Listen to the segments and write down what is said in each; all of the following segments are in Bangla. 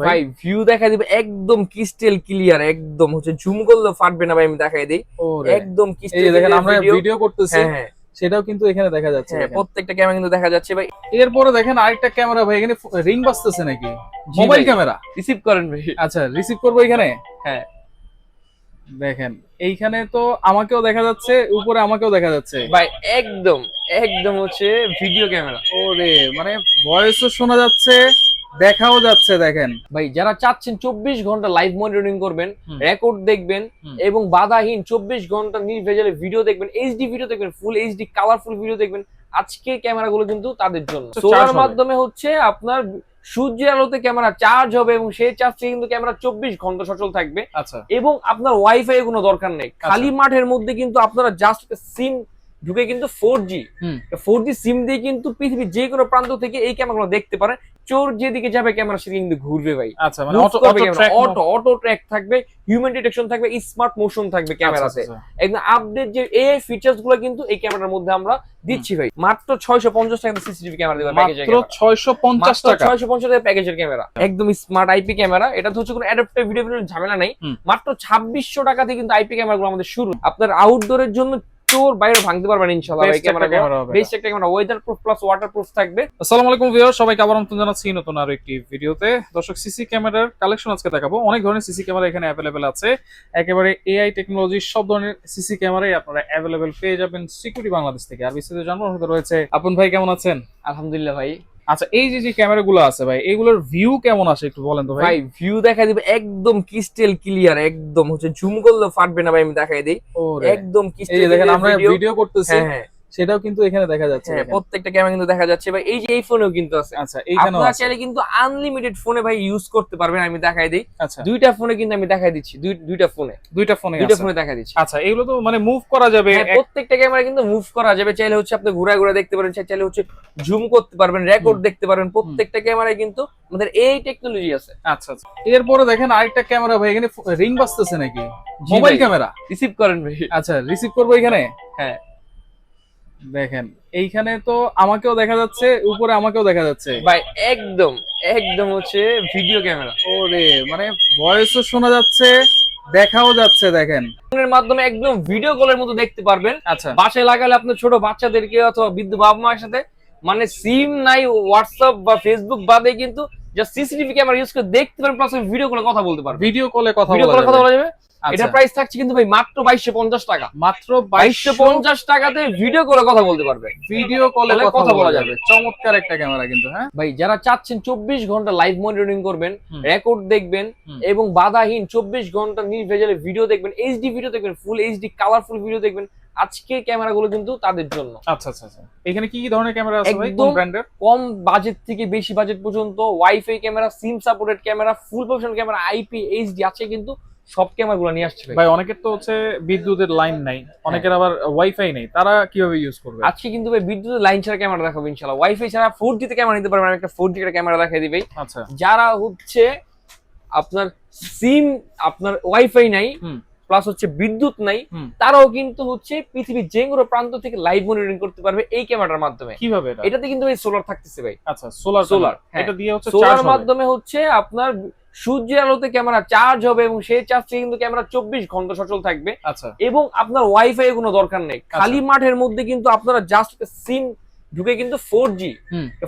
ভাই? ভিউ দেখা দিবে একদম ক্রিস্টাল ক্লিয়ার একদম হচ্ছে জুম করলেও ফাটবে না ভাই আমি দেখাই দিই। একদম ক্রিস্টাল দেখেন আমরা ভিডিও করতেছি হ্যাঁ হ্যাঁ। সেটাও কিন্তু এখানে দেখা যাচ্ছে হ্যাঁ প্রত্যেকটা ক্যামেরা কিন্তু দেখা যাচ্ছে ভাই। এরপরে দেখেন আরেকটা ক্যামেরা ভাই এখানে রিং বাজতেছে নাকি? মোবাইল ক্যামেরা রিসিভ করেন ভাই। আচ্ছা রিসিভ করব এখানে? হ্যাঁ। দেখেন এইখানে তো আমাকেও দেখা যাচ্ছে উপরে আমাকেও দেখা যাচ্ছে। ভাই একদম একদম হচ্ছে ভিডিও ক্যামেরা ওরে মানে ভয়েসও শোনা যাচ্ছে দেখাও যাচ্ছে দেখেন। ভাই যারা চাচ্ছেন চব্বিশ ঘণ্টা লাইভ মনিটরিং করবেন রেকর্ড দেখবেন এবং বাধাহীন চব্বিশ ঘণ্টা নির্ভেজালে ভিডিও দেখবেন এইচডি ভিডিও দেখবেন ফুল এইচডি কালারফুল ভিডিও দেখবেন আজকে ক্যামেরাগুলো কিন্তু তাদের জন্য। সোলার মাধ্যমে হচ্ছে আপনার সূর্যের আলোতে ক্যামেরা চার্জ হবে এবং সেই চার্জ থেকে কিন্তু ক্যামেরা চব্বিশ ঘণ্টা সচল থাকবে। আচ্ছা। এবং আপনার ওয়াইফাই কোনো দরকার নেই। খালি মাঠের মধ্যে কিন্তু আপনারা জাস্ট সিম ঢুকে কিন্তু ফোর জি ফোর জি সিম দিয়ে কিন্তু পৃথিবীর যে কোনো প্রান্ত থেকে এই ক্যামেরাগুলো দেখতে পারেন চোর যেদিকে যাবে ক্যামেরা সেদিকে কিন্তু ঘুরবে ভাই। আচ্ছা মানে অটো অটো ট্র্যাক থাকবে হিউম্যান ডিটেকশন থাকবে স্মার্ট মোশন থাকবে আচ্ছা, ক্যামেরাতে একদম আপডেট যে এই ফিচার্সগুলো কিন্তু এই ক্যামেরার মধ্যে আমরা দিচ্ছি ভাই। মাত্র ছয়শো পঞ্চাশ টাকা সিসিটিভি ক্যামেরা দেবে মাত্র ছয়শো পঞ্চাশ টাকা। ছয়শো পঞ্চাশ টাকা প্যাকেজের ক্যামেরা একদম স্মার্ট আইপি ক্যামেরা এটা তো হচ্ছে কোনো অ্যাডাপ্টার ভিডিও ঝামেলা নেই। মাত্র ছাব্বিশশো টাকাতে কিন্তু আইপি ক্যামেরাগুলো আমাদের শুরু। আপনার আউটডোরের জন্য চোর বাইরে ভাঙতে পারবেন ইনশাল্লাহ Best ক্যামেরা camera একটা camera weather proof plus water proof থাকবে। আসসালামু আলাইকুম ভিউয়ার সবাইকে আবার আমন্ত্রণ জানাচ্ছি নতুন আরও একটি ভিডিওতে। দর্শক সিসি ক্যামেরার কালেকশন আজকে দেখাবো। অনেক ধরনের সিসি ক্যামেরা এখানে অ্যাভেলেবেল আছে। একেবারে এআই টেকনোলজি সব ধরনের সিসি ক্যামেরাই আপনারা অ্যাভেলেবেল পেয়ে যাবেন সিকিউরিটি বাংলাদেশ থেকে। আর বিস্তারিত রয়েছে আপন ভাই কেমন আছেন? আলহামদুলিল্লাহ ভাই। আচ্ছা এই যে যে ক্যামেরাগুলো আছে ভাই এগুলোর ভিউ কেমন আসে একটু বলেন তো ভাই? ভাই ভিউ দেখা দিবে একদম ক্রিস্টাল ক্লিয়ার একদম হচ্ছে জুম করলে ফাটবে না ভাই আমি দেখাই দিই। একদম ক্রিস্টাল দেখেন আমরা ভিডিও করতেছি। হ্যাঁ হ্যাঁ। সেটাও কিন্তু এখানে দেখা যাচ্ছে হ্যাঁ প্রত্যেকটা ক্যামেরা কিন্তু দেখা যাচ্ছে। ভাই এই যে এই ফোনেও কিন্তু আছে। আচ্ছা এইখানেও আপনারা চাইলে কিন্তু আনলিমিটেড ফোনে ভাই ইউজ করতে পারবেন আমি দেখাই দিই। আচ্ছা। দুইটা ফোনে কিন্তু আমি দেখাই দিচ্ছি দুই- দুইটা ফোনে দুইটা ফোনে দুইটা ফোনে দেখা দিচ্ছি। আচ্ছা এগুলো তো মানে মুভ করা যাবে হ্যাঁ, প্রত্যেকটা ক্যামেরা কিন্তু মুভ করা যাবে। চাইলে হচ্ছে আপনি ঘুরা ঘুরা দেখতে পারেন চাইলে হচ্ছে জুম করতে পারবেন রেকর্ড দেখতে পারবেন। প্রত্যেকটা ক্যামেরায় কিন্তু আমাদের এই টেকনোলজি আছে। আচ্ছা আচ্ছা। এরপরে দেখেন আরেকটা ক্যামেরা ভাই এখানে রিং বাজতেছে নাকি? মোবাইল ক্যামেরা রিসিভ করেন ভাই। আচ্ছা রিসিভ করব এখানে? হ্যাঁ। দেখেন এইখানে তো আমাকেও দেখা যাচ্ছে উপরে আমাকেও দেখা যাচ্ছে। ভাই একদম একদম হচ্ছে ভিডিও ক্যামেরা ওরে মানে ভয়েসও শোনা যাচ্ছে দেখাও যাচ্ছে দেখেন। ফোনের মাধ্যমে একদম ভিডিও কলের মতো দেখতে পারবেন। আচ্ছা। বাসায় লাগালে আপনার ছোট বাচ্চাদেরকে অথবা বৃদ্ধ বাবা মায়ের সাথে মানে সিম নাই হোয়াটসঅ্যাপ বা ফেসবুক বাদে কিন্তু সিসিটিভি ক্যামেরা ইউজ করে দেখতে প্লাস ভিডিও কলে কথা বলতে পারবেন। ভিডিও কলে কথা ভিডিও কলে কথা বলা যাবে? আচ্ছা, এটা প্রাইস থাকছে কিন্তু ভাই মাত্র বাইশশো পঞ্চাশ টাকা। মাত্র বাইশশো বাইশশো পঞ্চাশ টাকাতে ভিডিও করে কথা বলতে পারবে ভিডিও কলে কলে কথা বলা যাবে। চমৎকার একটা ক্যামেরা কিন্তু হ্যাঁ? ভাই যারা চাচ্ছেন চব্বিশ ঘণ্টা লাইভ মনিটরিং করবেন রেকর্ড দেখবেন এবং বাধাহীন চব্বিশ ঘণ্টা নির্ভেজালে ভিডিও দেখবেন এইচডি ভিডিও দেখবেন ফুল এইচডি কালারফুল ভিডিও দেখবেন আজকে ক্যামেরাগুলো কিন্তু তাদের জন্য। আচ্ছা আচ্ছা আচ্ছা। এখানে কি কি ধরনের ক্যামেরা আছে ভাই? কোন ব্র্যান্ডের? কম বাজেট থেকে বেশি বাজেট পর্যন্ত wifi camera sim supported camera full profession camera IP HD আছে কিন্তু সব ক্যামেরাগুলো নিয়ে আসছে ভাই। অনেকের তো হচ্ছে বিদ্যুতের লাইন নাই অনেকের আবার ওয়াইফাই নেই। তারা কীভাবে ইউজ করবে? আজকে কিন্তু ভাই বিদ্যুতের লাইন ছাড়া ক্যামেরা দেখাবো ইনশাল্লাহ ওয়াইফাই ছাড়া ফোর জি তে ক্যামেরা নিতে পারবেন আমি একটা ফোর জি ক্যামেরা দেখাই দিই ভাই। আচ্ছা। যারা হচ্ছে আপনার সিম আপনার ওয়াইফাই নাই। প্লাস হচ্ছে বিদ্যুৎ নাই তারাও কিন্তু হচ্ছে পৃথিবীর যে কোনো প্রান্ত থেকে লাইভ মনিটরিং করতে পারবে এই ক্যামেরার মাধ্যমে। কীভাবে এটাতে কিন্তু ভাই সোলার থাকতেছে ভাই। আচ্ছা সোলার সোলার হ্যাঁ। এটা দিয়ে হচ্ছে সোলার মাধ্যমে হচ্ছে আপনার সূর্যের আলোতে ক্যামেরা চার্জ হবে এবং সেই চার্জ থেকে কিন্তু ক্যামেরা চব্বিশ ঘণ্টা সচল থাকবে। আচ্ছা। এবং আপনার ওয়াইফাই কোনো দরকার নেই। খালি মাঠের মধ্যে কিন্তু আপনারা জাস্ট সিম ঢুকে কিন্তু ফোর জি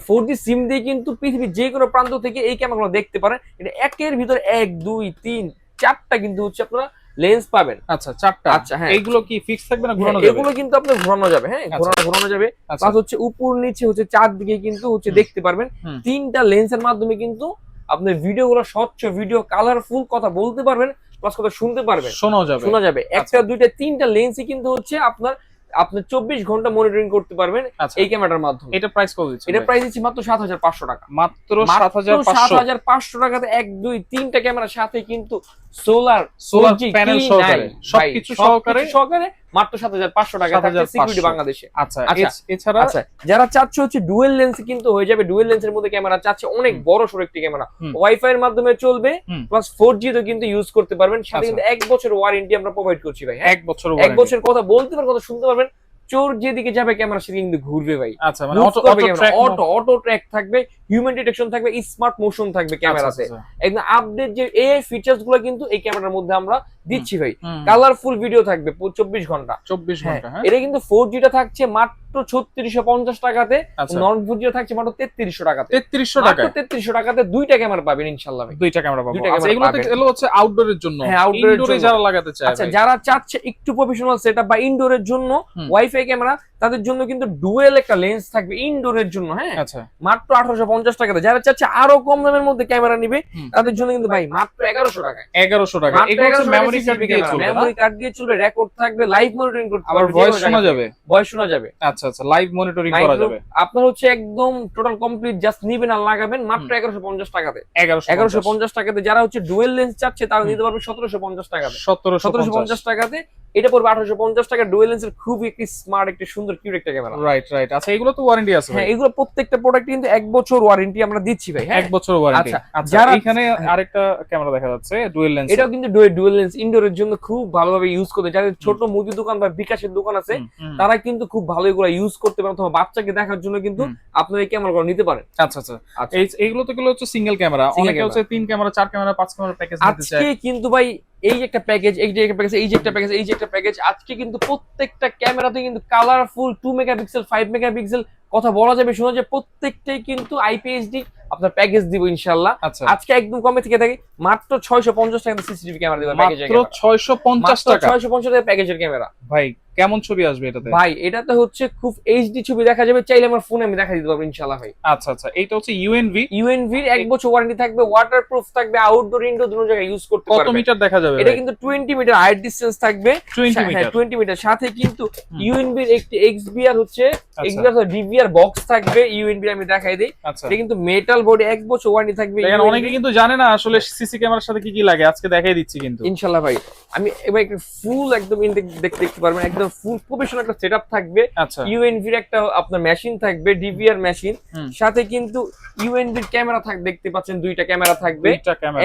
ফোর জি সিম দিয়ে কিন্তু পৃথিবীর যে কোনো প্রান্ত থেকে এই ক্যামেরাগুলো দেখতে পারেন। এটা একের ভিতরে এক দুই তিন চারটা কিন্তু হচ্ছে আপনারা লেন্স পাবেন। আচ্ছা চারটা। আচ্ছা, হ্যাঁ। এগুলো কি ফিক্স থাকবে না ঘোরানো যাবে? এগুলো কিন্তু আপনি ঘোরানো যাবে হ্যাঁ আচ্ছা। ঘোরানো ঘোরানো যাবে। আচ্ছা। প্লাস হচ্ছে উপর নিচে হচ্ছে চারদিকে কিন্তু হচ্ছে দেখতে পারবেন। তিনটা লেন্সের মাধ্যমে কিন্তু আপনি ভিডিওগুলো স্বচ্ছ ভিডিও কালারফুল কথা বলতে পারবেন প্লাস কথা শুনতে পারবেন। শোনা যাবে। শোনা যাবে। একটা আচ্ছা। দুইটা তিনটা লেন্সই কিন্তু হচ্ছে আপনার আপনার চব্বিশ ঘণ্টা মনিটরিং করতে পারবেন আচ্ছা। এই ক্যামেরার মাধ্যমে। এটা প্রাইস কত দিচ্ছে এটা প্রাইস দিচ্ছি মাত্র সাত হাজার পাঁচশো টাকা। মাত্র সাত হাজার সাত হাজার পাঁচশো টাকাতে এক দুই তিনটা ক্যামেরার সাথে কিন্তু সোলার সোলার প্যানেল সহকারে, সবকিছু সহকারে? সহকারে মাত্র সাত হাজার পাঁচশো টাকা 7,500 সিকিউরিটি বাংলাদেশে। আচ্ছা আচ্ছা। এছাড়া আচ্ছা। যারা চাচ্ছে হচ্ছে ডুয়েল লেন্স কিন্তু হয়ে যাবে ডুয়েল লেন্সের মধ্যে ক্যামেরা চাচ্ছে অনেক বড় সড়ো একটি ক্যামেরা ওয়াইফাই এর মাধ্যমে চলবে প্লাস ফোর জি তো কিন্তু ইউজ করতে পারবেন। সাথে আচ্ছা। কিন্তু এক বছর ওয়ারেন্টি আমরা প্রোভাইড করছি ভাই হ্যাঁ? এক বছর এক বছর কথা বলতে পারবেন কথা শুনতে পারবেন। চোর যেদিকে যাবে ক্যামেরা সেদিকে কিন্তু ঘুরবে ভাই। আচ্ছা মানে auto auto track auto track থাকবে হিউম্যান ডিটেকশন থাকবে স্মার্ট মোশন থাকবে আচ্ছা, ক্যামেরাতে একদম আপডেট যে এ ফিচার্সগুলো কিন্তু এই ক্যামেরার মধ্যে আমরা দিচ্ছি ভাই। কালারফুল ভিডিও থাকবে চব্বিশ ঘণ্টা। 24 হ্যাঁ, ঘণ্টা হ্যাঁ? এটা কিন্তু ফোর জিটা থাকছে মাত্র ছত্রিশশো পঞ্চাশ টাকাতে আচ্ছা। নন জিটা থাকছে মাত্র তেত্রিশশো টাকাতে। 3300 টাকায়। তেত্রিশশো টাকাতে দুইটা ক্যামেরা পাবেন ইনশাল্লাহ দুইটা ক্যামেরা আচ্ছা এগুলো পাবেন। এগুলো হচ্ছে আউটডোরের জন্য। হ্যাঁ, জন্য। যারা লাগাতে চায় আচ্ছা যারা চাচ্ছে একটু প্রফেশনাল সেটআপ বা ইনডোরের জন্য ওয়াইফাই ক্যামেরা তাদের জন্য কিন্তু ডুয়েল একটা লেন্স থাকবে ইনডোরের জন্য হ্যাঁ? আচ্ছা। মাত্র আঠারোশো পঞ্চাশ টাকাতে। যারা চাচ্ছে আরও কম দামের মধ্যে ক্যামেরা নিবে তাদের জন্য কিন্তু ভাই মাত্র এগারোশো টাকায়। 1100 টাকা কার্ড দিয়ে মেমোরি কার্ড দিয়ে চলবে রেকর্ড থাকবে লাইভ মনিটরিং করতে আবার ভয়েস শোনা যাবে। ভয়েস শোনা যাবে। আচ্ছা। আচ্ছা লাইভ মনিটরিং করা যাবে। আপনার হচ্ছে একদম টোটাল কমপ্লিট জাস্ট নিবেন আর লাগাবেন মাত্র এগারোশো পঞ্চাশ টাকাতে। 1150 এগারোশো পঞ্চাশ টাকাতে যারা হচ্ছে ডুয়েল লেন্স চাচ্ছে তারা নিতে পারবে সতেরোশো পঞ্চাশ টাকাতে। 1750 সতেরোশো পঞ্চাশ টাকাতে এটা পড়বে আঠারোশো পঞ্চাশ টাকা। ডুয়েল লেন্সের খুব একটি স্মার্ট একটি সুন্দর কিউট একটা ক্যামেরা রাইট রাইট আচ্ছা এগুলো তো ওয়ারেন্টি আছে হ্যাঁ এগুলো প্রত্যেকটা প্রোডাক্ট কিন্তু এক বছর ওয়ারেন্টি আমরা দিচ্ছি ভাই হ্যাঁ? এক বছর ওয়ারেন্টি আচ্ছা, আচ্ছা যারা- এখানে আরেকটা ক্যামেরা দেখা যাচ্ছে ডুয়েল লেন্স এটাও কিন্তু ডুয়েল লেন্স ইনডোরের জন্য খুব ভালোভাবে ইউজ করতে যাদের ছোট মুদি দোকান বা বিকাশের দোকান আছে তারা কিন্তু খুব ভালো এগুলো ইউজ করতে পারে অথবা বাচ্চাকে দেখার জন্য কিন্তু। আপনার এই ক্যামেরাগুলো নিতে পারেন। আচ্ছা আচ্ছা। আচ্ছা। এই এইগুলো তো গুলো হচ্ছে সিঙ্গেল ক্যামেরা অনেকে হচ্ছে তিন ক্যামেরা চার ক্যামেরা পাঁচ ক্যামেরা প্যাকেজ আজকে কিন্তু ভাই এই যে একটা প্যাকেজ এই যে একটা প্যাকেজ এই যে একটা প্যাকেজ এই যে একটা প্যাকেজ আজকে কিন্তু প্রত্যেকটা ক্যামেরাতে কিন্তু colourful two megapixel five megapixel কথা বলা যাবে শোনা যায় প্রত্যেকটাই কিন্তু আইপিএসডি আপনার প্যাকেজ দিব ইনশাল্লাহ আচ্ছা। আজকে একদম কমে থেকে থাকি মাত্র ছয়শো পঞ্চাশ টাকা সিসিটিভি ক্যামেরা দেবে মাত্র ছয়শো পঞ্চাশ টাকা। ছয়শো পঞ্চাশ টাকা প্যাকেজের ক্যামেরা ভাই কেমন ছবি আসবে এটাতে? ভাই এটাতে হচ্ছে খুব এইচডি ছবি দেখা যাবে চাইলে আমার ফোনে আমি দেখা দিতে পারব ইনশাল্লাহ ভাই। আচ্ছা আচ্ছা এইটা হচ্ছে ইউএনভি ইউএনভির এক বছর ওয়ারেন্টি থাকবে ওয়াটার প্রুফ থাকবে আউটডোর ইনডোর দুটো জায়গায় ইউজ করতে পারবে। কত মিটার দেখা যাবে এটা কিন্তু টোয়েন্টি মিটার হাইট ডিস্টেন্স থাকবে টোয়েন্টি হ্যাঁ মিটার টোয়েন্টি মিটার সাথে কিন্তু হুম। ইউএনবির একটি এক্সবিআর হচ্ছে এক্সবিআর ডিভিআর বক্স থাকবে ইউএনবি আমি দেখাই দিই। আচ্ছা। এটা কিন্তু মেটাল বডি এক বছর ওয়ারেন্টি থাকবে UNB অনেকে কিন্তু জানে না আসলে সিসি ক্যামেরার সাথে কি কি লাগে আজকে দেখাই দিচ্ছি কিন্তু। ইনশাল্লাহ ভাই। আমি এবার একটা ফুল একদম ইনটেক দেখতে দেখতে পারবেন একদম ফুল প্রফেশনাল একটা সেটআপ থাকবে আচ্ছা। ইউএনভির একটা আপনার মেশিন থাকবে ডিভিআর মেশিন সাথে কিন্তু ইউএনভির ক্যামেরা থাক দেখতে পাচ্ছেন দুইটা ক্যামেরা থাকবে।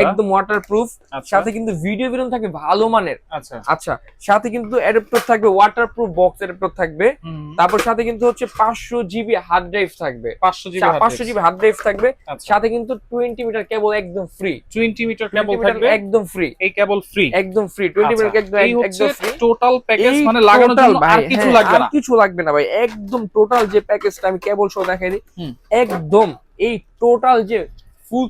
একদম ওয়াটারপ্রুফ আচ্ছা। সাথে কিন্তু ভিডিও বেরোন থাকবে ভালো মানের। আচ্ছা। আচ্ছা সাথে কিন্তু অ্যাডাপ্টার থাকবে ওয়াটারপ্রুফ বক্স অ্যাডাপ্টার থাকবে। তারপর সাথে কিন্তু হচ্ছে পাঁচশো জিবি হার্ড ড্রাইভ থাকবে। 500 জিবি পাঁচশো জিবি হার্ড ড্রাইভ থাকবে। আচ্ছা। সাথে কিন্তু টোয়েন্টি মিটার কেবল একদম ফ্রি 20 মিটার কেবল থাকবে? একদম ফ্রি এই কেবল ফ্রি একদম ফ্রি টোয়েন্টি মিটার একদম এই হচ্ছে একদম ফ্রি টোটাল প্যাকেজ মানে লাগানোর জন্য ভাই, আর কিছু হ্যাঁ, লাগবে না। কিছু লাগবে না ভাই একদম টোটাল যে প্যাকেজটা আমি কেবল শো দেখাই দিই একদম এই টোটাল যে ফুল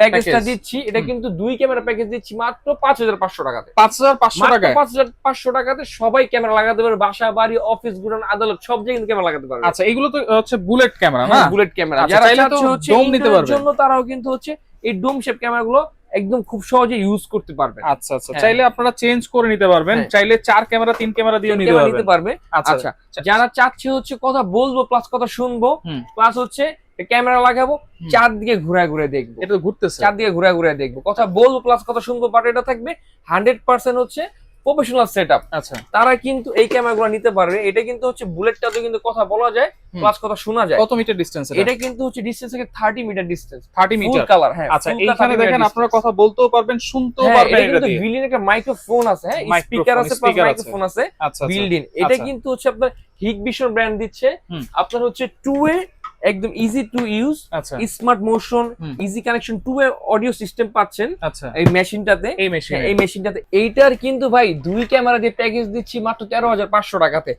প্যাকেজটা দিচ্ছি এটা কিন্তু দুই ক্যামেরা প্যাকেজ দিচ্ছি মাত্র পাঁচ হাজার পাঁচশো টাকাতে। 5500 মাত্র টাকায়? পাঁচ হাজার পাঁচশো টাকাতে সবাই ক্যামেরা লাগাতে পারবে বাসা বাড়ি অফিস গুডাউন আদালত সব জায়গায় ক্যামেরা লাগাতে পারবে। আচ্ছা এগুলো তো হচ্ছে বুলেট ক্যামেরা না? বুলেট ক্যামেরা আচ্ছা, যারা চাইলে হচ্ছে dome নিতে পারবে। জন্য তারাও কিন্তু হচ্ছে এই ডোম শেপ ক্যামেরা গুলো একদম খুব সহজে ইউজ করতে পারবেন। আচ্ছা আচ্ছা। হ্যাঁ। চাইলে আপনারা চেঞ্জ করে নিতে পারবেন। হ্যাঁ। চাইলে চার ক্যামেরা তিন ক্যামেরা দিয়ে নিতে পারবে। আচ্ছা আচ্ছা যারা চাচ্ছে হচ্ছে কথা বলব প্লাস কথা শুনব। প্লাস হচ্ছে ক্যামেরা লাগাবো। চারদিকে ঘুরে ঘুরে দেখব। এটা তো ঘুরতেছে। চারদিকে ঘুরে ঘুরে দেখব। কথা বলব প্লাস কথা শুনব পার্ট এটা থাকবে হান্ড্রেড পার্সেন্ট হচ্ছে প্রফেশনাল সেট আচ্ছা। তারা কিন্তু এই ক্যামেরাগুলো নিতে পারবে। এটা কিন্তু হচ্ছে বুলেটটাতে কিন্তু কথা বলা যায়। প্লাস কথা শোনা যায়। কত মিটার ডিসটেন্স এটা? কিন্তু হচ্ছে ডিস্টেন্স থেকে thirty metre distance 30 full metre colour হ্যাঁ আচ্ছা এইখানে দেখেন আপনারা কথা বলতেও পারবেন শুনতেও হ্যাঁ, পারবেন এটা কিন্তু বিল্ডিং একটা মাইক্রোফোন আছে হ্যাঁ স্পিকার আছে প্লাস। মাইক্রোফোন আছে। আচ্ছা আচ্ছা। বিল্ডিং এটা আচ্ছা। কিন্তু হচ্ছে আপনার হিগ বিশন ব্র্যান্ড দিচ্ছে। আপনার হচ্ছে টু এ একদম ইজি টু ইউজ আচ্ছা। Smart motion easy connection to a audio system পাচ্ছেন আচ্ছা। এই মেশিনটাতে এই মেশিন এই মেশিনটাতে এইটার কিন্তু ভাই দুই ক্যামেরা দিয়ে প্যাকেজ দিচ্ছি মাত্র তেরো হাজার পাঁচশো টাকাতে।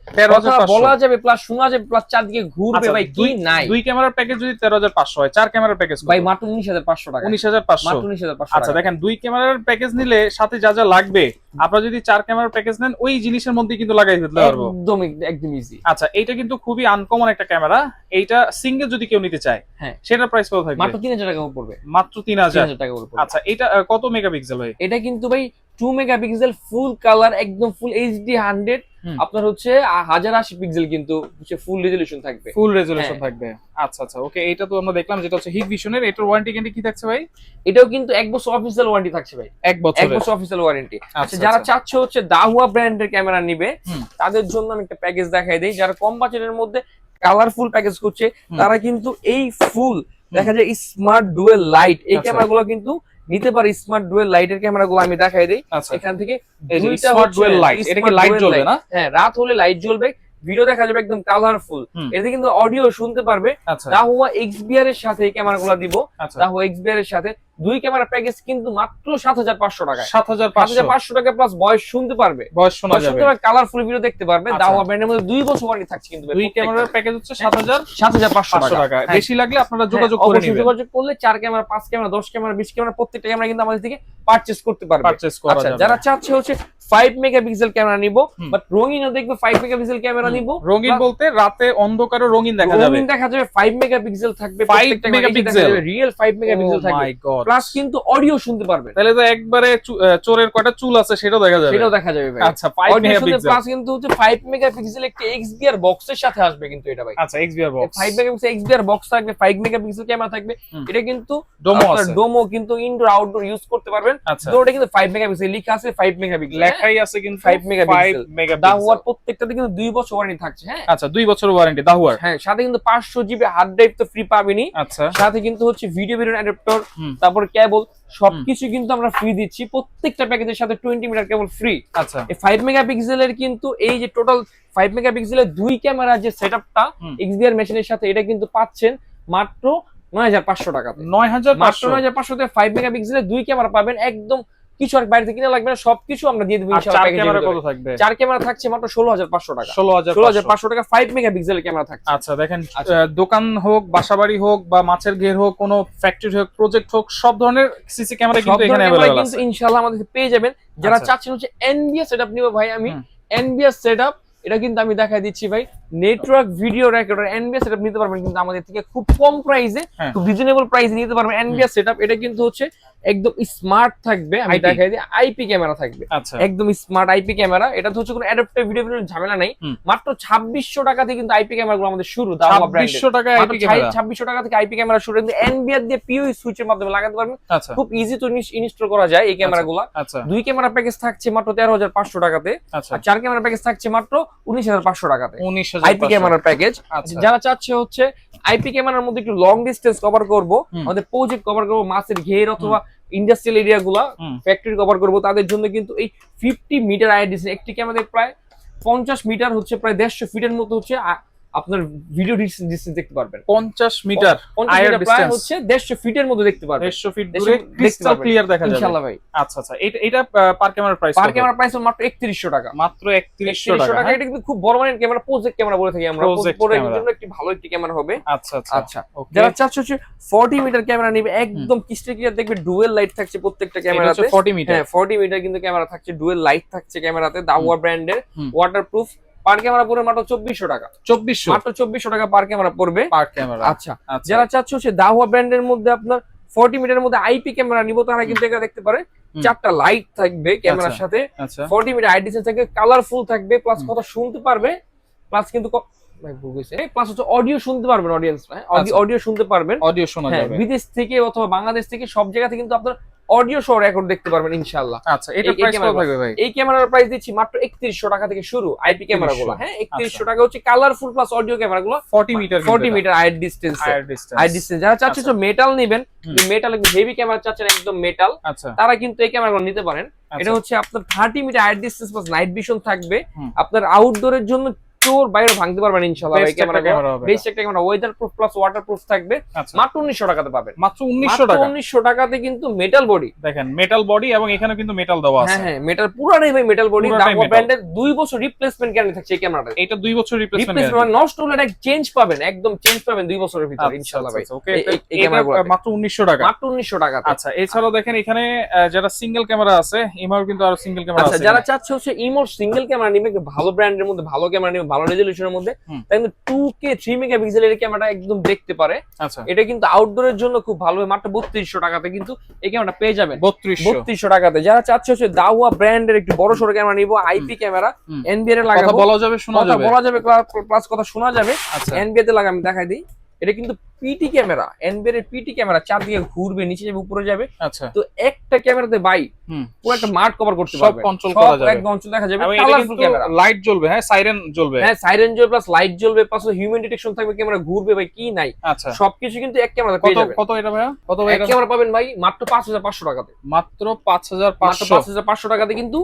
বলা যাবে প্লাস শোনা যাবে প্লাস চারদিকে ঘুরবে ভাই কি নাই। আচ্ছা, দুই ক্যামেরার প্যাকেজ যদি তেরো হাজার পাঁচশো হয় চার ক্যামেরার প্যাকেজ ভাই মাত্র উনিশ হাজার পাঁচশো টাকা। উনিশ হাজার পাঁচশো। উনিশ হাজার পাঁচশো আচ্ছা দেখেন দুই ক্যামেরার প্যাকেজ নিলে সাথে যা যা লাগবে আপনারা যদি চার ক্যামেরার প্যাকেজ নেন ওই জিনিসের মধ্যে কিন্তু লাগাই ফেলতে পারব। একদম একদম ইজি আচ্ছা এটা কিন্তু খুবই আনকমন একটা ক্যামেরা এইটা সিঙ্গেল যদি কেউ নিতে চায় হ্যাঁ। সেটার প্রাইস কত থাকবে? মাত্র তিন হাজার টাকা উপর পড়বে। মাত্র তিন তিন হাজার হাজার টাকা উপর পড়বে। আচ্ছা এটা কত মেগাপিক্সেল হয়? এটা কিন্তু ভাই 2 মেগাপিক্সেল ফুল কালার একদম ফুল এইচডি হান্ড্রেড হুম। আপনার হচ্ছে হাজার আশি পিক্সেল কিন্তু হচ্ছে ফুল রেজলিউশন থাকবে। ফুল রেজলিউশন হ্যাঁ। থাকবে। আচ্ছা আচ্ছা ওকে এটা তো আমরা দেখলাম যেটা হচ্ছে হিট ভিশনের এটার ওয়ারেন্টি গ্যারান্টি কি থাকছে ভাই? এটাও কিন্তু এক বছর অফিসিয়াল ওয়ারেন্টি থাকছে ভাই। এক বছর এক বছর অফিসিয়াল ওয়ারেন্টি আচ্ছা আচ্ছা যারা আচ্ছা। চাচ্ছে হচ্ছে দাহুয়া ব্র্যান্ডের ক্যামেরা নিবে তাদের জন্য আমি একটা প্যাকেজ দেখাই দিই। যারা কম বাজেটের মধ্যে কালারফুল প্যাকেজ করছে তারা কিন্তু এই ফুল দেখা যায় স্মার্ট ডুয়েল লাইট এই আচ্ছা। ক্যামেরাগুলো কিন্তু নিতে পারে স্মার্ট ডুয়েল লাইটের ক্যামেরা গো আমি দেখাই দিই। আচ্ছা। এখান থেকে স্মার্ট ডুয়েল লাইট এটা কি লাইট জ্বলবে না? হ্যাঁ রাত হলে লাইট জ্বলবে ভিডিও দেখা যাবে একদম কালারফুল। এতে কিন্তু অডিও শুনতে পারবে। আচ্ছা। দাহুয়া এক্সবিআর এর সাথে এই ক্যামেরাগুলো দিব। আচ্ছা। দাহুয়া এক্সবিআর এর সাথে দুই ক্যামেরা প্যাকেজ কিন্তু মাত্র সাত হাজার পাঁচশো টাকায়। সাত হাজার পাঁচ হাজার পাঁচশো টাকা প্লাস বয়স শুনতে পারবে। বয়স শোনা যাবে। কালারফুল ভিডিও দেখতে পারবে। আচ্ছা। দাহুয়া ব্র্যান্ডের মধ্যে দুই বছর ওয়ারেন্টি থাকছে কিন্তু দুই ক্যামেরার প্যাকেজ হচ্ছে সাত হাজার সাত হাজার পাঁচশো টাকা। হ্যাঁ। বেশি লাগলে আপনারা যোগাযোগ হ্যাঁ, করে অবশ্যই নেবেন। যোগাযোগ করলে চার ক্যামেরা পাঁচ ক্যামেরা দশ ক্যামেরা বিশ ক্যামেরা প্রত্যেকটা ক্যামেরা কিন্তু আমাদের থেকে পারচেস করতে পারবে। পারচেজ করা আচ্ছা যাবে। যারা চাচ্ছে হচ্ছে ফাইভ মেগাপিক্সেল ক্যামেরা নিব বাট রঙিনও দেখবে ফাইভ মেগাপিক্সেল ক্যামেরা নিব রঙিন বলতে রাতে অন্ধকারে রঙিন দেখা যাবে। রঙিন দেখা যাবে ফাইভ মেগাপিক্সেল থাকবে 5 megapixel? রিয়েল ফাইভ মেগাপিক্সেল থাকবে. প্লাস কিন্তু অডিও শুনতে পারবে। তাহলে তো একবারে চোরের কয়টা চুল আছে সেটাও দেখা যাবে। সেটাও দেখা যাবে ভাই। আচ্ছা 5 মেগাপিক্সেল প্লাস কিন্তু হচ্ছে ফাইভ মেগাপিক্সেল একটা এক্সবিআর বক্সের সাথে আসবে কিন্তু এটা ভাই। আচ্ছা XVR box five megapixel XVR box থাকবে ফাইভ মেগাপিক্সেল ক্যামেরা থাকবে। এটা কিন্তু ডোমো আছে। ডোমো কিন্তু ইনডোর আউটডোর ইউজ করতে পারবেন। আচ্ছা। তো ওটা কিন্তু ফাইভ মেগাপিক্সেল লেখা আছে ফাইভ মেগাপিক্সেল লেখাই আছে কিন্তু 5 মেগাপিক্সেল হওয়ার প্রত্যেকটাতে কিন্তু দুই বছর ওয়ারেন্টি থাকছে হ্যাঁ? আচ্ছা দুই বছর ওয়ারেন্টি দাহুয়ার হ্যাঁ সাথে কিন্তু পাঁচশো জিবি হার্ড ড্রাইভ তো ফ্রি পাবেনি। আচ্ছা। সাথে কিন্তু হচ্ছে ভিডিও ভিডিও অ্যাডাপ্টর তারপর কেবল সবকিছু কিন্তু আমরা ফ্রি দিচ্ছি। প্রত্যেকটা প্যাকেজের সাথে টোয়েন্টি মিটার কেবল ফ্রি আচ্ছা। এই ফাইভ মেগাপিক্সেলের কিন্তু এই যে টোটাল ফাইভ মেগাপিক্সেলের দুই ক্যামেরা যে সেট আপটা হুম। এক্সবিআর মেশিনের সাথে এটা কিন্তু পাচ্ছেন মাত্র নয় হাজার পাঁচশো টাকাতে। নয় হাজার মাত্র পাঁচশো। নয় হাজার পাঁচশোতে ফাইভ মেগাপিক্সেলের দুই ক্যামেরা পাবেন একদম কিছু আর বাইরে থেকে কিনা লাগবে না সবকিছু আমরা দিয়ে দেবো ইনশাআল্লাহ চার ক্যামেরা কত থাকবে? চার ক্যামেরা থাকছে মাত্র ষোলো হাজার পাঁচশো টাকা। ষোলো হাজার ষোলো হাজার পাঁচশো টাকা ফাইভ মেগাপিক্সেলের ক্যামেরা থাকছে। আচ্ছা দেখেন আচ্ছা। দোকান হোক বাসাবাড়ি হোক বা মাছের ঘের হোক কোনো ফ্যাক্টরি হোক প্রজেক্ট হোক সব ধরনের সিসি ক্যামেরা কিন্তু এখানে কিন্তু ইনশাআল্লাহ আমাদের পেয়ে যাবেন। যারা আচ্ছা। চাচ্ছেন হচ্ছে এনবিএস সেটআপ নিব ভাই আমি। এনবিএস সেটআপ এটা কিন্তু আমি দেখাই দিচ্ছি ভাই। Network video recorder NBS setup নিতে পারবেন কিন্তু আমাদের থেকে খুব কম প্রাইসে হ্যাঁ। খুব রিজনেবল প্রাইসে নিতে পারবেন এনবিএস সেটআপ এটা কিন্তু হচ্ছে একদম স্মার্ট থাকবে। আমি দেখাই দিই আইপি ক্যামেরা থাকবে। আচ্ছা। একদম স্মার্ট আইপি ক্যামেরা এটা তো হচ্ছে কোনো অ্যাডাপ্টার ভিডিও ভিডিও ঝামেলা নাই। মাত্র ছাব্বিশশো টাকা থেকে কিন্তু আইপি ক্যামেরাগুলো আমাদের শুরু ব্র্যান্ডের ছাব্বিশশো টাকা আইপি ক্যামেরা ছাব্বিশশো টাকা থেকে আইপি ক্যামেরা শুরু। কিন্তু এনবিআর দিয়ে পিওই সুইচের মাধ্যমে লাগাতে পারবেন। আচ্ছা। খুব ইজি তো ইনস্টল করা যায় এই ক্যামেরাগুলো আচ্ছা। দুই ক্যামেরা প্যাকেজ থাকছে মাত্র তেরো হাজার পাঁচশো টাকাতে। আর চার ক্যামেরা প্যাকেজ থাকছে মাত্র উনিশ হাজার পাঁচশো টাকাতে। উনিশ হাজার আইপি ক্যামেরার প্যাকেজ যারা চাচ্ছে হচ্ছে আইপি ক্যামেরার মধ্যে একটু লং ডিস্টেন্স কভার করব আমাদের প্রজেক্ট কভার করব মাছের ঘের অথবা ইন্ডাস্ট্রিয়াল এরিয়া গুলা ফ্যাক্টরি কভার করব তাদের জন্য কিন্তু এই ফিফটি মিটার আই ডিস্টেন্স একটি ক্যামেরা প্রায় পঞ্চাশ মিটার হচ্ছে প্রায় দেড়শো ফিটের মতো হচ্ছে আপনার ভিডিও ডিস্টেন্স দেখতে পারবেন। পঞ্চাশ মিটার পঞ্চাশ আয়ের প্রায় হচ্ছে দেড়শো ফিটের মতো দেখতে পারবেন। দেড়শো ফিট দেড়শো দূরে ক্রিস্টাল ক্লিয়ার দেখা যাবে। ইনশাল্লাহ ভাই। আচ্ছা আচ্ছা। এটা এটা পার ক্যামেরার প্রাইস পার ক্যামেরা প্রাইস মাত্র একত্রিশশো টাকা। মাত্র একত্রিশশো একত্রিশশো টাকা টাকা হ্যাঁ? এটা কিন্তু খুব বড় মানের ক্যামেরা প্রজেক্ট ক্যামেরা বলে থাকি আমরা। Project পরে জন্য একটি ভালো একটি ক্যামেরা হবে। আচ্ছা আচ্ছা। আচ্ছা। যারা চাচ্ছে হচ্ছে ফর্টি মিটার ক্যামেরা নিবে একদম ক্রিস্টাল ক্লিয়ার দেখবে ডুয়েল লাইট থাকছে প্রত্যেকটা ক্যামেরাতে 40 মিটার হ্যাঁ ফর্টি মিটার কিন্তু ক্যামেরা থাকছে ডুয়েল লাইট থাকছে ক্যামেরাতে দাওয়া ব্র্যান্ডের। ওয়াটারপ্রুফ পার ক্যামেরা পড়বে মাত্র চব্বিশশো টাকা। চব্বিশশো? মাত্র চব্বিশশো টাকা পার ক্যামেরা পড়বে। Per camera. আচ্ছা আচ্ছা। যারা চাচ্ছে হচ্ছে দাওয়া ব্র্যান্ডের মধ্যে আপনার ফর্টি মিটারের মধ্যে আইপি ক্যামেরা নিব তারা কিন্তু এটা দেখতে পারে চারটা লাইট থাকবে ক্যামেরার আচ্ছা। সাথে। ফর্টি মিটার আইডিসেন্স থাকবে কালারফুল থাকবে প্লাস কথা শুনতে পারবে প্লাস কিন্তু প্লাস হচ্ছে অডিও শুনতে পারবেন অডিয়েন্স আচ্ছা। অডিও শুনতে পারবেন। অডিও শোনা হ্যাঁ যাবে। বিদেশ থেকে অথবা বাংলাদেশ থেকে সব জায়গা থেকে কিন্তু আপনার অডিও সহ রেকর্ড দেখতে পারবেন ইনশাআল্লাহ। আচ্ছা এটা প্রাইস কত থাকবে ভাই? এই ক্যামেরার প্রাইস দিচ্ছি মাত্র একত্রিশশো টাকা থেকে শুরু আইপি ক্যামেরা গুলো। হ্যাঁ একত্রিশশো টাকা হচ্ছে কালারফুল প্লাস অডিও ক্যামেরা গুলো। 40 metre forty metre IR distance higher distance যারা চাচ্ছে আচ্ছা। মেটাল নেবেন মেটাল একদম হেভি ক্যামেরা চাচ্ছেন একদম মেটাল আচ্ছা। তারা কিন্তু এই ক্যামেরাগুলো নিতে পারেন। আচ্ছা। এটা হচ্ছে আপনার thirty metre IR distance plus night vision থাকবে। আপনার আউটডোরের জন্য চোর বাইরে ভাঙতে পারবেন ইনশাআল্লাহ ক্যামেরা বেস্ট একটা camera weather proof plus water proof থাকবে। আচ্ছা। মাত্র উনিশশো টাকাতে পাবেন। মাত্র উনিশশো টাকা। উনিশশো টাকাতে কিন্তু মেটাল বডি দেখেন মেটাল বডি এবং এখানে কিন্তু মেটাল দেওয়া হ্যাঁ আছে। হ্যাঁ মেটাল পুরাটাই ভাই মেটাল বডি ব্র্যান্ডের দুই বছর রিপ্লেসমেন্ট গ্যারান্টি থাকছে এই ক্যামেরাটা এটা দুই বছর রিপ্লেসমেন্ট রিপ্লেসমেন্ট মানে নষ্ট হলে এটা চেঞ্জ পাবেন একদম চেঞ্জ পাবেন দুই বছরের ভিতরে আচ্ছা, ইনশাআল্লাহ ভাই। ওকে এই- এই মাত্র উনিশশো টাকা। মাত্র উনিশশো টাকাতে। আচ্ছা এছাড়াও দেখেন এখানে যারা সিঙ্গেল ক্যামেরা আছে ইমার কিন্তু আরও সিঙ্গেল ক্যামেরা আচ্ছা আছে যারা চাচ্ছে হচ্ছে ইমোর সিঙ্গেল ক্যামেরা নিবে ভালো ব্র্যান্ডের মধ্যে ভালো ক্যামেরা নিবে ভালো রেজলিউশনের মধ্যে তাই কিন্তু টু কে থ্রি মেগাপিক্সেলের ক্যামেরাটা একদম দেখতে পারে। আচ্ছা। এটা কিন্তু আউটডোরের জন্য খুব ভালো মাত্র বত্রিশশো টাকাতে কিন্তু এই ক্যামেরাটা পেয়ে যাবেন। বত্রিশশো। টাকাতে। যারা চাচ্ছে হচ্ছে দাওয়া ব্র্যান্ডের একটু বড় সড়ো ক্যামেরা নিবো আইপি ক্যামেরা। এনবিআর এ কথা লাগাবো। বলা যাবে শোনা যাবে। বলা যাবে প্লাস কথা শোনা যাবে। আচ্ছা। এনবিআর তে লাগা আমি দেখাই দিই। এটা কিন্তু পিটি ক্যামেরা এনবিআর এর পিটি ক্যামেরা চারদিকে ঘুরবে নিচে যাবে উপরে যাবে। আচ্ছা। তো একটা ক্যামেরাতে বাই পুরো একটা মাঠ কভার করতে পারবে। সব control করা যাবে। একদম অঞ্চল দেখা যাবে কালারফুল ক্যামেরা লাইট জ্বলবে হ্যাঁ সাইরেন জ্বলবে। হ্যাঁ সাইরেন জ্বলবে প্লাস লাইট জ্বলবে প্লাস হিউম্যান ডিটেকশন থাকবে ক্যামেরা ঘুরবে ভাই কি নাই। আচ্ছা। সবকিছু কিন্তু এক ক্যামেরা কত পেয়ে যাবেন কত এটা ভাইয়া? কত ভাই এক ক্যামেরা পাবেন ভাই মাত্র পাঁচ হাজার পাঁচশো টাকাতে। মাত্র পাঁচ হাজার মাত্র পাঁচশো পাঁচ হাজার পাঁচশো টাকাতে কিন্তু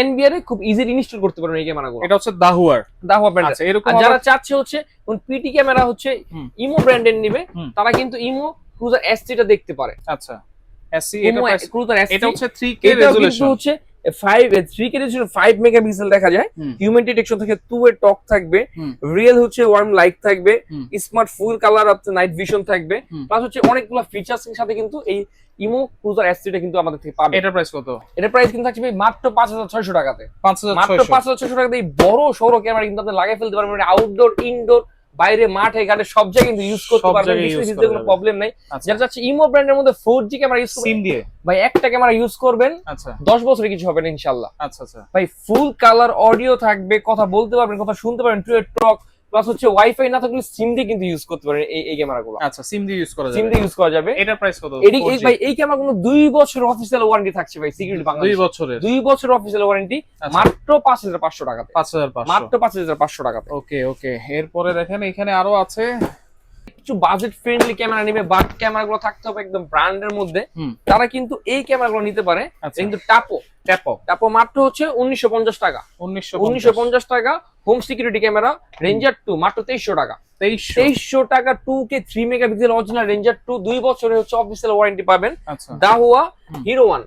এনবিআর এ খুব ইজিলি ইনস্টল করতে পারবেন এই ক্যামেরাগুলো এটা হচ্ছে দাহুয়ার দাহুয়া ব্র্যান্ড আচ্ছা এরকম যারা চাচ্ছে হচ্ছে পিটি ক্যামেরা হচ্ছে। ইমো ব্র্যান্ডের নিবে। তারা কিন্তু ইমো ক্রুজার এসটিটা দেখতে পারে। আচ্ছা। এসসি এটা ক্রুজার এসটি এটা হচ্ছে 3K এটাও হচ্ছে five three K resolution five megapixel দেখা যায়। হুম। হিউম্যান ডিটেকশন থাকে টু এর টক থাকবে। রিয়েল হচ্ছে ওয়ার্ম লাইট থাকবে। Smart full colour night vision থাকবে। প্লাস হচ্ছে অনেকগুলো ফিচার্স এর সাথে কিন্তু এই ইমো ক্রুজার এসটিটা কিন্তু আমাদের থেকে পাবে। প্রাইস কত? এটা প্রাইস কিন্তু থাকছে মাত্র পাঁচ হাজার ছয়শো টাকাতে। পাঁচ হাজার মাত্র টাকাতে এই বড় সৌর ক্যামেরা কিন্তু আপনি লাগাই ফেলতে পারবেন। আউটডোর ইনডোর বাইরে মাঠে ঘাটে সব জায়গায় কিন্তু ইউজ করতে পারবেন ডিসপ্লে কোনো প্রবলেম নাই। যেটা হচ্ছে ইমো ব্র্যান্ডের মধ্যে ফোর জি ক্যামেরা ইউজ করবেন সিম দিয়ে? ভাই একটা ক্যামেরা ইউজ করবেন আচ্ছা। দশ বছরে কিছু হবে না ইনশাল্লাহ। আচ্ছা আচ্ছা। ভাই ফুল কালার অডিও থাকবে কথা বলতে পারবেন কথা শুনতে পারবেন টু টক প্লাস হচ্ছে ওয়াইফাই না থাকলে সিম দিয়ে কিন্তু ইউজ করতে পারেন এই এই ক্যামেরাগুলো আচ্ছা সিম দিয়ে ইউজ করা যাবে। সিম দিয়ে ইউজ করা যাবে। এটা প্রাইস কত? এটি এই ভাই এই ক্যামেরা গুলো দুই বছর অফিশিয়াল ওয়ারেন্টি থাকছে ভাই সিকিউরিটি দুই বাংলাদেশ। বছরের। 2 বছর অফিশিয়াল ওয়ারেন্টি আচ্ছা। মাত্র পাঁচ হাজার পাঁচশো টাকাতে। পাঁচ হাজার পাঁচশো। মাত্র পাঁচ হাজার পাঁচশো টাকাতে। ওকে ওকে। এরপরে দেখেন এখানে আরও আছে কিছু বাজেট ফ্রেন্ডলি ক্যামেরা নেবে বাট ক্যামেরাগুলো থাকতে হবে একদম ব্র্যান্ডের মধ্যে তারা কিন্তু এই ক্যামেরাগুলো নিতে পারে। আচ্ছা। কিন্তু টাপো ট্যাপো টাপো মাত্র হচ্ছে উনিশশো পঞ্চাশ টাকা। উনিশশো পঞ্চাশ। টাকা home security camera Ranger two মাত্র তেইশশো টাকা। তেইশশো। টাকা two K three megapixel original Ranger two দুই বছরের হচ্ছে অফিসিয়াল ওয়ারেন্টি পাবেন। Dahua Hero one.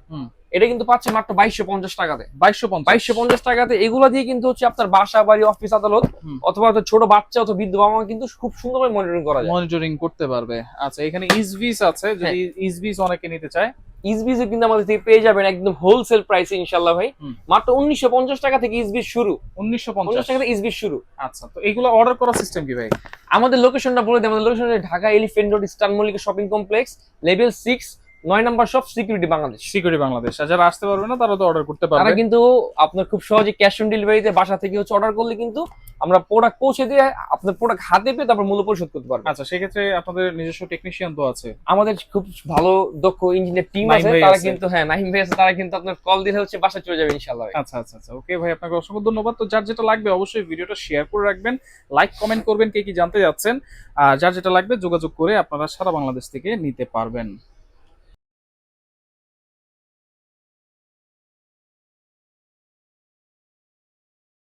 এটা কিন্তু পাচ্ছে মাত্র বাইশশো পঞ্চাশ টাকাতে। বাইশশো বাইশশো পঞ্চাশ টাকাতে এগুলো দিয়ে কিন্তু হচ্ছে আপনার বাসা বাড়ি অফিস আদালত অথবা ছোট বাচ্চা অথবা বৃদ্ধ বাবা কিন্তু খুব সুন্দরভাবে মনিটরিং করা যায়। মনিটরিং করতে পারবে। আচ্ছা এখানে ইসবিস আছে যদি হ্যাঁ। ইসবিস অনেকে নিতে চায়। ইসবিস কিন্তু আমাদের থেকে পেয়ে যাবেন একদম হোলসেল প্রাইসে ইনশাল্লাহ ভাই। মাত্র উনিশশো পঞ্চাশ টাকা থেকে ইসবিস শুরু। উনিশশো পঞ্চাশ। টাকা থেকে ইসবিস শুরু। আচ্ছা তো এগুলো অর্ডার করার সিস্টেম কি ভাই? আমাদের লোকেশনটা বলে দিই আমাদের location Dhaka Elephant Road Eastern Mallik shopping complex level six নয় number shop security Bangladesh security Bangladesh যারা আসতে পারবে না তারা তো অর্ডার করতে তারা পারবে। কিন্তু আপনার খুব সহজে ক্যাশ অন ডেলিভারিতে বাসা থেকে হচ্ছে অর্ডার করলে কিন্তু আমরা প্রোডাক্ট পৌঁছে দিয়ে আপনার প্রোডাক্ট হাতে পেয়ে তারপর মূল্য পরিশোধ করতে পারবেন আচ্ছা সেক্ষেত্রে আপনাদের নিজস্ব টেকনিশিয়ান তো আছে। আমাদের খুব ভালো দক্ষ ইঞ্জিনিয়ার টিম আছে তারা কিন্তু হ্যাঁ নাহিম ভাই আছে তারা কিন্তু আপনার কল দিলে হচ্ছে বাসা চলে যাবে ইনশাল্লাহ ভাই। আচ্ছা আচ্ছা আচ্ছা। ওকে ভাই আপনাকে অসংখ্য ধন্যবাদ। তো যার যেটা লাগবে অবশ্যই ভিডিওটা শেয়ার করে রাখবেন লাইক কমেন্ট করবেন কে কি জানতে যাচ্ছেন। আর যার যেটা লাগবে যোগাযোগ করে আপনারা সারা বাংলাদেশ থেকে নিতে পারবেন।